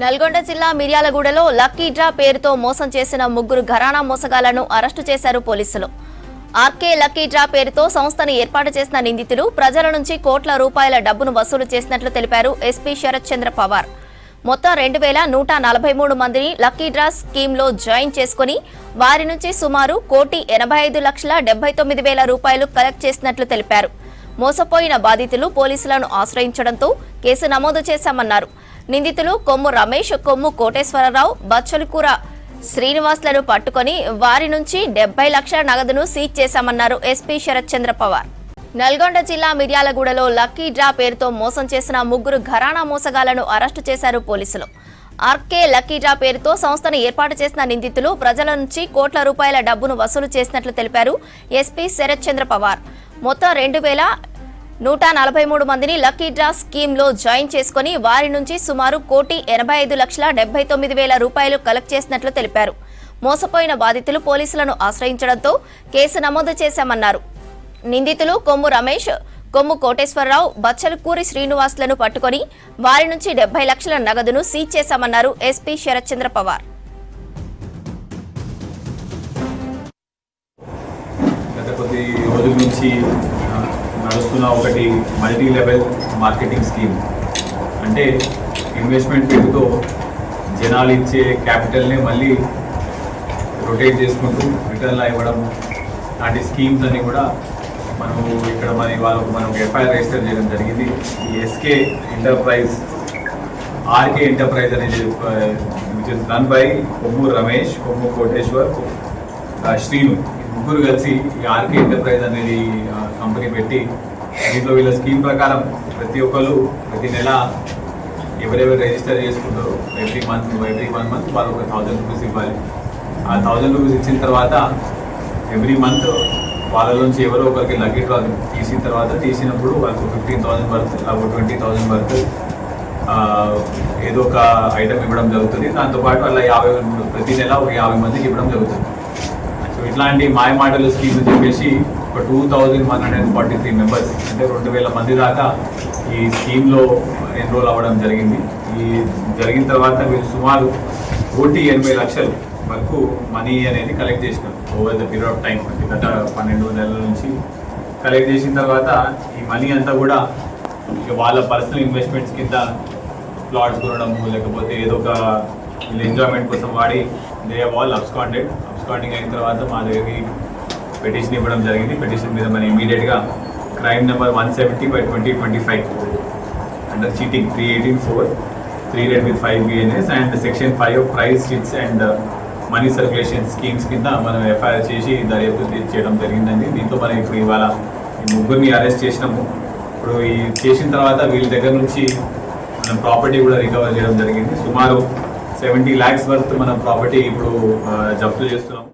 నల్గొండ జిల్లా మిర్యాలగూడలో lucky draw పేరుతో మోసం చేసిన ముగ్గురు ఘరానా మోసగాళ్ళను అరెస్టు చేశారు పోలీసులు. ఆర్కే లక్కీ డ్రా పేరుతో సంస్థను ఏర్పాటు చేసిన నిందితులు ప్రజల నుంచి కోట్ల రూపాయల డబ్బును వసూలు చేసినట్లు తెలిపారు ఎస్పీ శరత్ చంద్ర పవార్. మొత్తం రెండు వేల నూట నలభై మూడు మందిని లక్కీ డ్రా స్కీమ్లో జాయిన్ చేసుకుని వారి నుంచి సుమారు కోటి ఎనభై ఐదు లక్షల డెబ్బై తొమ్మిది వేల రూపాయలు కలెక్ట్ చేసినట్లు తెలిపారు. మోసపోయిన బాధితులు పోలీసులను ఆశ్రయించడంతో కేసు నమోదు చేశామన్నారు. నిందితులు కొమ్ము రమేష్ కొమ్ము కోటేశ్వరరావు బచ్చలకూర శ్రీనివాస్లను పట్టుకొని వారి నుంచి డెబ్బై లక్షల నగదును సీజ్ చేశామన్నారు ఎస్పీ శరత్ చంద్ర పవార్. నల్గొండ జిల్లా మిర్యాలగూడలో లక్కీ డ్రా పేరుతో మోసం చేసిన ముగ్గురు ఘరానా మోసగాళ్ళను అరెస్టు చేశారు పోలీసులు. ఆర్కే లక్కీ డ్రా పేరుతో సంస్థను ఏర్పాటు చేసిన నిందితులు ప్రజల నుంచి కోట్ల రూపాయల డబ్బును వసూలు చేసినట్లు తెలిపారు ఎస్పీ శరత్ చంద్ర పవార్. మొత్తం రెండు వేల నూట నలభై మూడు మందిని లక్కీ డ్రా స్కీమ్లో జాయిన్ చేసుకుని వారి నుంచి సుమారు కోటి ఎనభై ఐదు లక్షల డెబ్బై తొమ్మిది వేల రూపాయలు కలెక్ట్ చేసినట్లు తెలిపారు. మోసపోయిన బాధితులు పోలీసులను ఆశ్రయించడంతో కేసు నమోదు చేశామన్నారు. నిందితులు కొమ్ము రమేష్ కొమ్ము కోటేశ్వరరావు బచ్చలకూరి శ్రీనివాసులను పట్టుకొని వారి నుంచి డెబ్బై లక్షల నగదును సీజ్ చేశామన్నారు ఎస్పీ శరత్చంద్ర పవార్. గత కొద్ది రోజుల నుంచి నడుస్తున్న ఒకటి మల్టీ లెవెల్ మార్కెటింగ్ స్కీమ్. అంటే ఇన్వెస్ట్మెంట్ పేరుతో జనాలు ఇచ్చే క్యాపిటల్ని మళ్ళీ రొటేట్ చేసుకుంటూ రిటర్న్లా ఇవ్వడం లాంటి స్కీమ్స్ అన్నీ కూడా మనము ఇక్కడ మన వాళ్ళకు మనం ఎఫ్ఐఆర్ రిజిస్టర్ చేయడం జరిగింది. ఈ ఎస్కే ఎంటర్ప్రైజ్ ఆర్కే ఎంటర్ప్రైజ్ అనేది which is run by Kommu Ramesh Kommu Koteshwar Srinu. ముగ్గురు కలిసి ఈ ఆర్కే ఎంటర్ప్రైజ్ అనేది కంపెనీ పెట్టి దీంట్లో వీళ్ళ స్కీమ్ ప్రకారం ప్రతి ఒక్కరు ప్రతి నెల ఎవరెవరు రిజిస్టర్ చేసుకుంటారో every month every one month వాళ్ళు ఒక థౌజండ్ రూపీస్ ఇవ్వాలి. ఆ థౌజండ్ రూపీస్ ఇచ్చిన తర్వాత ఎవ్రీ మంత్ వాళ్ళ నుంచి ఎవరో ఒకరికి లక్కీ డ్రా తీసిన తర్వాత తీసినప్పుడు వాళ్ళకు ఫిఫ్టీన్ థౌసండ్ వర్త్ లేకపోతే ట్వంటీ థౌసండ్ వర్త్ ఏదో ఒక ఐటమ్ ఇవ్వడం జరుగుతుంది. దాంతోపాటు అలా యాభై ప్రతి నెల ఒక యాభై మందికి ఇవ్వడం జరుగుతుంది. సో ఇట్లాంటి మాయ మాటలు స్కీమ్ చెప్పేసి ఒక two thousand one hundred forty three members అంటే రెండు వేల మంది దాకా ఈ స్కీమ్లో ఎన్రోల్ అవ్వడం జరిగింది. ఈ జరిగిన తర్వాత వీళ్ళు సుమారు కోటి ఎనభై లక్షలు వరకు మనీ అనేది కలెక్ట్ చేసినాం over the period of time అంటే గత పన్నెండు నెలల నుంచి కలెక్ట్ చేసిన తర్వాత ఈ మనీ అంతా కూడా ఇక వాళ్ళ పర్సనల్ ఇన్వెస్ట్మెంట్స్ కింద ప్లాట్స్ కొనడము లేకపోతే ఏదో ఒక వీళ్ళు ఎంజాయ్మెంట్ కోసం వాడి దే ఆల్ అబ్స్కాండెడ్ స్పాటింగ్ అయిన తర్వాత మా దగ్గరికి పెటిషన్ ఇవ్వడం జరిగింది. పెటిషన్ మీద మనం ఇమీడియట్గా crime number one seventy by twenty twenty five under cheating three eighteen four three read with five BNS and section five of prize chits and money circulation schemes కింద మనం ఎఫ్ఐఆర్ చేసి దర్యాప్తు చేయడం జరిగిందండి. దీంతో మనం ఇప్పుడు ఇవాళ ఈ ముగ్గురిని అరెస్ట్ చేసినాము. ఇప్పుడు ఈ చేసిన తర్వాత వీళ్ళ దగ్గర నుంచి మనం ప్రాపర్టీ కూడా రికవర్ చేయడం జరిగింది. సుమారు సెవెంటీ ల్యాక్స్ వర్త్ మనం ప్రాపర్టీ ఇప్పుడు జప్తు చేస్తున్నాం